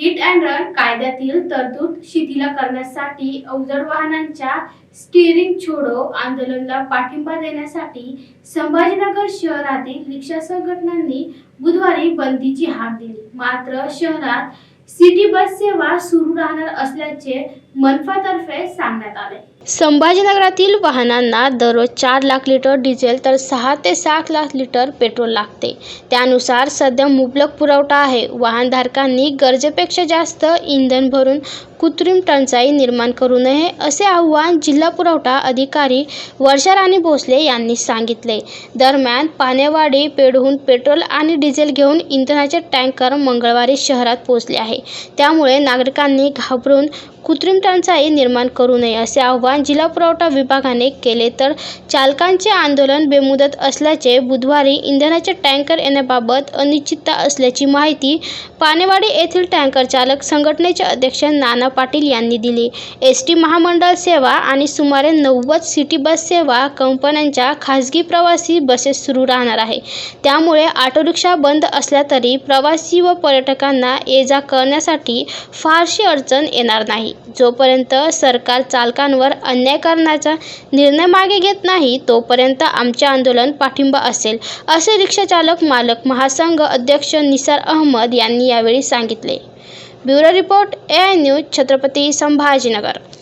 Hit and run कायद्यातील तरतूद शिथिल करण्यासाठी अवजड वाहनांच्या स्टिअरिंग छोडो आंदोलनाला पाठिंबा देण्यासाठी संभाजीनगर शहरातील रिक्षा संघटनांनी बुधवारी बंदीची हाक दिली. मात्र शहरात सिटी बस सेवा सुरू राहणार असल्याचे मनफातर्फे सांगण्यात आले. संभाजीनगरातील वाहनांना दररोज चार लाख लिटर डिझेल तर सहा ते सात लाख लिटर पेट्रोल लागते. त्यानुसार सध्या मुबलक पुरवठा आहे. वाहनधारकांनी गरजेपेक्षा जास्त इंधन भरून कृत्रिम टंचाई निर्माण करू नये असे आव्हान जिल्हा पुरवठा अधिकारी वर्षा राणी भोसले यांनी सांगितले. दरम्यान पानेवाडी पेढहून पेट्रोल आणि डिझेल घेऊन इंधनाचे टँकर मंगळवारी शहरात पोहोचले आहे. त्यामुळे नागरिकांनी घाबरून कृत्रिम टंचाई निर्माण करू नये असे आवाहन जिल्हा पुरवठा विभागाने केले. तर चालकांचे आंदोलन बेमुदत असल्याचे बुधवारी इंधनाचे टँकर येण्याबाबत अनिश्चितता असल्याची माहिती पानेवाडी येथील टँकर चालक संघटनेचे अध्यक्ष नाना पाटील यांनी दिली. एस टी महामंडळ सेवा आणि सुमारे नव्वद सिटी बस सेवा कंपन्यांच्या खाजगी प्रवासी बसेस सुरू राहणार आहे. त्यामुळे ऑटोरिक्षा बंद असल्या तरी प्रवासी व पर्यटकांना ये जा करण्यासाठी फारशी अडचण येणार नाही. जोपर्यंत सरकार चालकांवर अन्याय करण्याचा निर्णय मागे घेत नाही तोपर्यंत आमचे आंदोलन पाठिंबा असेल असे रिक्षाचालक मालक महासंघ अध्यक्ष निसार अहमद यांनी यावेळी सांगितले. Bureau report A I news Chhatrapati Sambhajinagar.